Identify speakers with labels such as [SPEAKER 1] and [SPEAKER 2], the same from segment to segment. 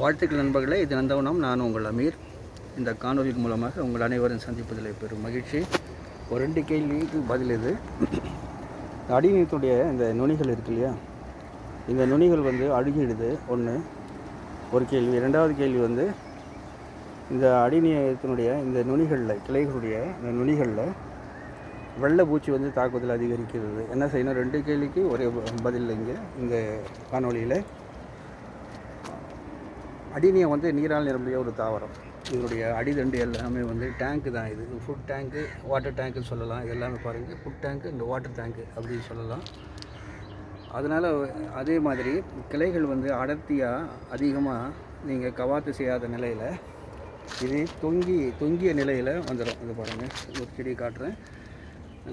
[SPEAKER 1] வாழ்த்துக்கள் நண்பர்களே இது நந்தவனம். நான் உங்கள் அமீர். இந்த காணொலி மூலமாக உங்கள் அனைவரும் சந்திப்பதில் பெரும் மகிழ்ச்சி. ஒரு ரெண்டு கேள்விக்கு பதில் இது. அடிநீத்துடைய இந்த நுனிகள் இருக்கு இல்லையா? இந்த நுனிகள் வந்து அழுகிடுது. ஒன்று ஒரு கேள்வி. ரெண்டாவது கேள்வி வந்து இந்த அடிநீயத்தினுடைய இந்த நுனிகளில் கிளைகளுடைய இந்த நுனிகளில் வெள்ளை பூச்சி வந்து தாக்குதல் அதிகரிக்கிறது. என்ன செய்யணும்? ரெண்டு கேள்விக்கு ஒரே பதில் இங்கே இந்த காணொளியில். அடினியம் வந்து நீரால் நிரம்பிய ஒரு தாவரம். இதனுடைய அடிதண்டு எல்லாமே வந்து டேங்க்கு தான் இது. ஃபுட் டேங்க்கு வாட்டர் டேங்க்குன்னு சொல்லலாம். இது எல்லாமே பாருங்கள் ஃபுட் டேங்க்கு இந்த வாட்டர் டேங்க்கு அப்படின்னு சொல்லலாம். அதனால் அதே மாதிரி கிளைகள் வந்து அடர்த்தியாக அதிகமாக நீங்கள் கவாத்து செய்யாத நிலையில் இது தொங்கி தொங்கிய நிலையில் வந்துடும் இது பாருங்கள் ஒரு செடி காட்டுறேன்.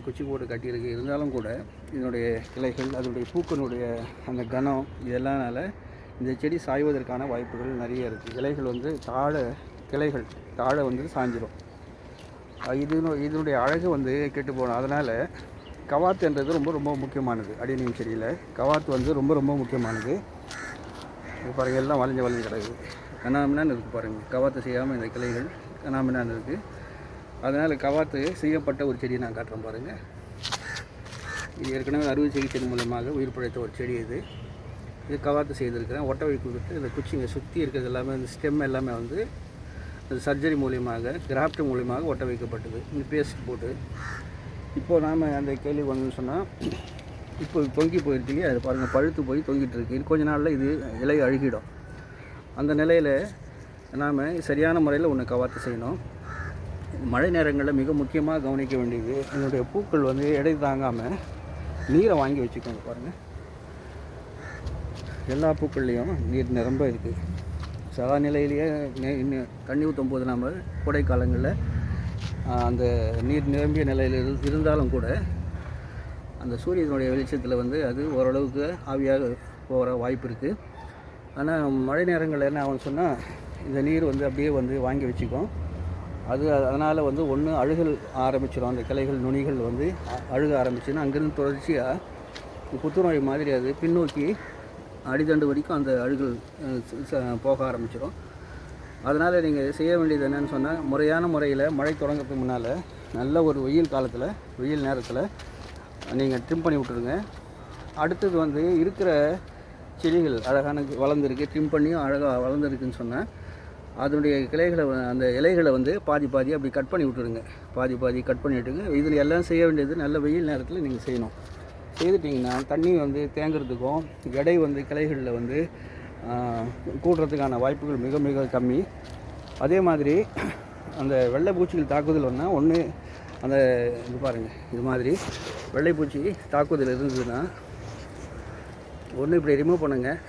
[SPEAKER 1] குச்சி போட்டு கட்டியிருக்கு இருந்தாலும் கூட இதனுடைய கிளைகள் அதனுடைய பூக்களுடைய அந்த கனம் இதெல்லாம்னால இந்த செடி சாய்வதற்கான வாய்ப்புகள் நிறைய இருக்குது இலைகள் வந்து தாழ கிளைகள் தாழ வந்து சாஞ்சிரும். இது இதனுடைய அழகு வந்து கெட்டு போகணும் அதனால் கவாத்துன்றது ரொம்ப ரொம்ப முக்கியமானது அடிநீம் செடியில். கவாத்து வந்து ரொம்ப ரொம்ப முக்கியமானது. பாருங்கள் எல்லாம் வளைஞ்சு வளைஞ்சு கிடக்குது. கனாமினான்னு இருக்குது பாருங்கள் கவாத்து செய்யாமல் இந்த கிளைகள் கனாமினான்னு இருக்குது அதனால் கவாத்து செய்யப்பட்ட ஒரு செடியை நான் காட்டுறேன் பாருங்கள் இது ஏற்கனவே அறுவை சிகிச்சை மூலமாக உயிர் பிழைத்த ஒரு செடி இது. இது கவாத்து செய்திருக்கிறேன். ஒட்ட வழி கொடுத்துட்டு இந்த குச்சிங்க சுற்றி இருக்கிறது எல்லாமே இந்த ஸ்டெம் எல்லாமே வந்து இந்த சர்ஜரி மூலியமாக கிராஃப்ட் மூலியமாக ஒட்ட வைக்கப்பட்டது. இந்த பேஸ்ட் போட்டு. இப்போது நாம் அந்த கேள்வி வந்தோம்னு சொன்னால் இப்போ தொங்கி போயிருக்கு அது பாருங்கள் பழுத்து போய் தொங்கிட்டு இருக்கு. கொஞ்ச நாளில் இது இலை அழுகிடும். அந்த நிலையில் நாம் சரியான முறையில் ஒன்று கவாத்து செய்யணும். மழை நேரங்களில் மிக முக்கியமாக கவனிக்க வேண்டியது என்னுடைய பூக்கள் வந்து எடை தாங்காமல் நீரை வாங்கி வச்சுக்கோங்க பாருங்கள் எல்லா பூக்கள்லேயும் நீர் நிரம்ப இருக்குது சதா நிலையிலேயே தண்ணி ஊற்றும் போது நாம் கோடை காலங்களில் அந்த நீர் நிரம்பிய நிலையில் இரு- இருந்தாலும் கூட அந்த சூரியனுடைய வெளிச்சத்தில் வந்து அது ஓரளவுக்கு ஆவியாக போகிற வாய்ப்பு இருக்குது ஆனால் மழை நேரங்களில் என்ன ஆகும்னு சொன்னால் இந்த நீர் வந்து அப்படியே வந்து வாங்கி வச்சுக்கும். அது அதனால் வந்து ஒன்று அழுகல் ஆரம்பிச்சிடும் அந்த கிளைகள் நுனிகள் வந்து அழுக ஆரம்பிச்சுன்னா அங்கேருந்து தொடர்ச்சியாக புத்துநோய் மாதிரி அது பின்னோக்கி அடிதண்டு வரைக்கும் அந்த அழுகல் போக ஆரம்பிச்சிடும் அதனால் நீங்கள் செய்ய வேண்டியது என்னென்னு சொன்னால் முறையான முறையில் மழை தொடங்கிறதுக்கு முன்னால் நல்ல ஒரு வெயில் காலத்தில் வெயில் நேரத்தில் நீங்கள் ட்ரிம் பண்ணி விட்டுருங்க அடுத்தது வந்து இருக்கிற செடிகள் அழகான வளர்ந்துருக்கு ட்ரிம் பண்ணியும் அழகாக வளர்ந்துருக்குன்னு சொன்னால் அதனுடைய கிளைகளை அந்த இலைகளை வந்து பாதி பாதி அப்படி கட் பண்ணி விட்டுருங்க பாதி பாதி கட் பண்ணி விட்டுருங்க இதில் எல்லாம் செய்ய வேண்டியது நல்ல வெயில் நேரத்தில் நீங்கள் செய்யணும். செய்துட்டிங்கன்னா தண்ணி வந்து தேங்குறதுக்கும் எடை வந்து கிளைகளில் வந்து கூடுறதுக்கான வாய்ப்புகள் மிக மிக கம்மி. அதே மாதிரி அந்த வெள்ளை பூச்சிகள் தாக்குதல் ஒன்றா ஒன்று அந்த இது பாருங்கள் இது மாதிரி வெள்ளைப்பூச்சி தாக்குதல் இருந்ததுன்னா ஒன்று இப்படி ரிமூவ் பண்ணுங்கள்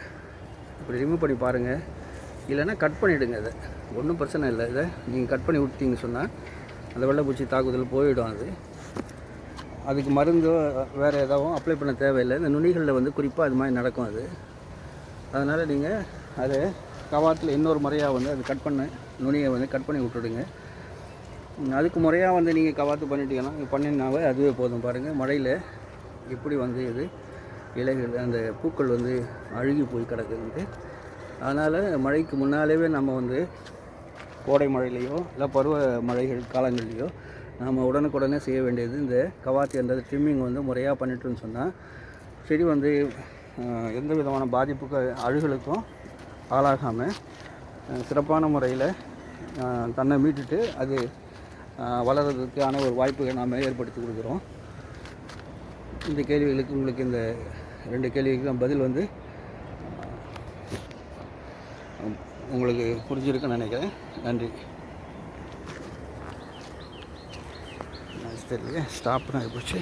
[SPEAKER 1] இப்படி ரிமூவ் பண்ணி பாருங்கள் இல்லைன்னா கட் பண்ணிவிடுங்க அதை. ஒன்றும் பிரச்சனை இல்லை. இதை நீங்கள் கட் பண்ணி விட்டீங்க சொன்னால் அந்த வெள்ளைப்பூச்சி தாக்குதல் போயிடும் அது. அதுக்கு மருந்தோ வேறு எதாவும் அப்ளை பண்ண தேவையில்லை. இந்த நுனிகளில் வந்து குறிப்பாக அது மாதிரி நடக்கும் அது. அதனால் நீங்கள் அது கவாத்தில் இன்னொரு முறையாக வந்து அது கட் பண்ண நுனியை வந்து கட் பண்ணி விட்டுடுங்க. அதுக்கு முறையாக வந்து நீங்கள் கவாத்து பண்ணிட்டீங்கன்னா பண்ணினாவே அதுவே போதும். பாருங்கள் மழையில் எப்படி வந்து இது இலைகள் அந்த பூக்கள் வந்து அழுகி போய் கிடக்குது அதனால் மழைக்கு முன்னாலேவே நம்ம வந்து கோடை மழையிலையோ இல்லை பருவ மழைகள் காலங்கள்லேயோ நாம் உடனுக்குடனே செய்ய வேண்டியது இந்த கவாத்தி என்றது ட்ரிம்மிங் வந்து முறையாக பண்ணிட்டோன்னு சொன்னால் செடி வந்து எந்த விதமான பாதிப்புக்கு அழுகலுக்கும் ஆளாகாமல் சிறப்பான முறையில் தன்னை மீட்டுட்டு அது வளர்கிறதுக்கான ஒரு வாய்ப்புகளை நாம் ஏற்படுத்தி கொடுக்குறோம். இந்த கேள்விகளுக்கு உங்களுக்கு இந்த ரெண்டு கேள்விக்கும் பதில் வந்து உங்களுக்கு புரிஞ்சிருக்குன்னு நினைக்கிறேன். நன்றி. தெரியல ஸ்டாப் ஆகிப்போச்சு